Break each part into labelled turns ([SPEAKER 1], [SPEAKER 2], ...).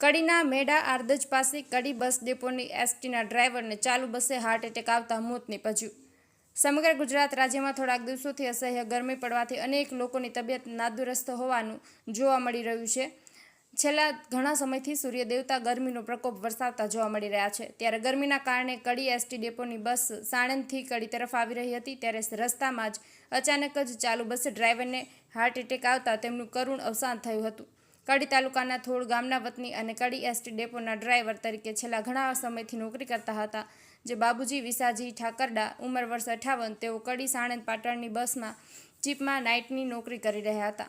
[SPEAKER 1] કડીના મેડા આરદજ પાસે કડી બસ ડેપોની એસટીના ડ્રાઈવરને ચાલુ બસે હાર્ટ એટેક આવતા મોત નીપજ્યું. સમગ્ર ગુજરાત રાજ્યમાં થોડાક દિવસોથી અસહ્ય ગરમી પડવાથી અનેક લોકોની તબિયત નાદુરસ્ત હોવાનું જોવા મળી રહ્યું છે. છેલ્લા ઘણા સમયથી સૂર્ય દેવતા ગરમીનો પ્રકોપ વરસાવતા જોવા મળી રહ્યા છે. ત્યારે ગરમીના કારણે કડી એસટી ડેપોની બસ સાણંદથી કડી તરફ આવી રહી હતી. ત્યારે રસ્તામાં જ અચાનક જ ચાલુ બસે ડ્રાઈવરને હાર્ટ એટેક આવતા તેમનું કરુણ અવસાન થયું હતું. કડી તાલુકાના થોડ ગામના વતની અને કડી એસટી ડેપોના ડ્રાઈવર તરીકે છેલ્લા ઘણા સમયથી નોકરી કરતા હતા. જે બાબુજી, વિસાજી, ઠાકરડા, ઉંમર વર્ષ અઠાવન તેઓ કડી સાણંદ પાટણની બસમાં ચીપમાં નાઇટની નોકરી કરી રહ્યા હતા.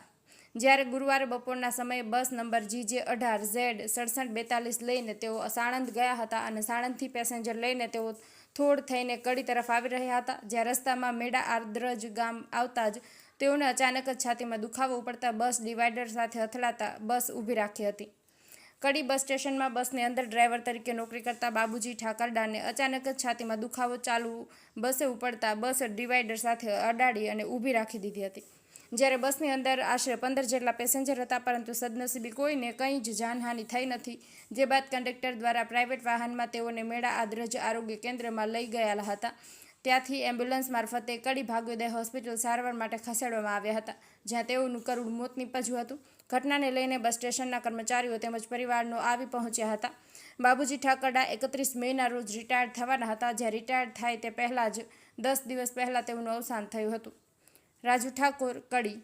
[SPEAKER 1] જ્યારે ગુરુવારે બપોરના સમયે બસ નંબર જીજે અઢાર ઝેડ સડસઠ બેતાલીસ લઈને તેઓ સાણંદ ગયા હતા અને સાણંદથી પેસેન્જર લઈને તેઓ થોડ થઈને કડી તરફ આવી રહ્યા હતા. જ્યાં રસ્તામાં મેડા આર્દ્રજ ગામ આવતા જ તેઓને અચાનક જ છાતીમાં દુખાવો ઉપડતા બસ ડિવાઈડર સાથે અથડાતા બસ ઊભી રાખી હતી. કડી બસ સ્ટેશનમાં બસની અંદર ડ્રાઈવર તરીકે નોકરી કરતા બાબુજી ઠાકરડાને અચાનક જ છાતીમાં દુખાવો ચાલુ બસે ઉપડતા બસ ડિવાઈડર સાથે અડાડી અને ઊભી રાખી દીધી હતી. જ્યારે બસની અંદર આશરે પંદર જેટલા પેસેન્જર હતા, પરંતુ સદનસીબી કોઈને કંઈ જ જાનહાનિ થઈ નથી, જે બાદ કંડક્ટર દ્વારા પ્રાઇવેટ વાહનમાં તેઓને મેળા આદ્રજ આરોગ્ય કેન્દ્રમાં લઈ ગયેલા હતા. ત્યાંથી એમ્બ્યુલન્સ મારફતે કડી ભાગ્યોદય હોસ્પિટલ સારવાર માટે ખસેડવામાં આવ્યા હતા, જ્યાં તેઓનું કરુણ મોત નીપજ્યું હતું. ઘટનાને લઈને બસ સ્ટેશનના કર્મચારીઓ તેમજ પરિવારનો આવી પહોંચ્યા હતા. બાબુજી ઠાકરડા એકત્રીસ મેના રોજ રિટાયર્ડ થવાના હતા, જ્યાં રિટાયર્ડ થાય તે પહેલાં જ દસ દિવસ પહેલાં તેઓનું અવસાન થયું હતું. રાજુ ઠાકોર, કડી.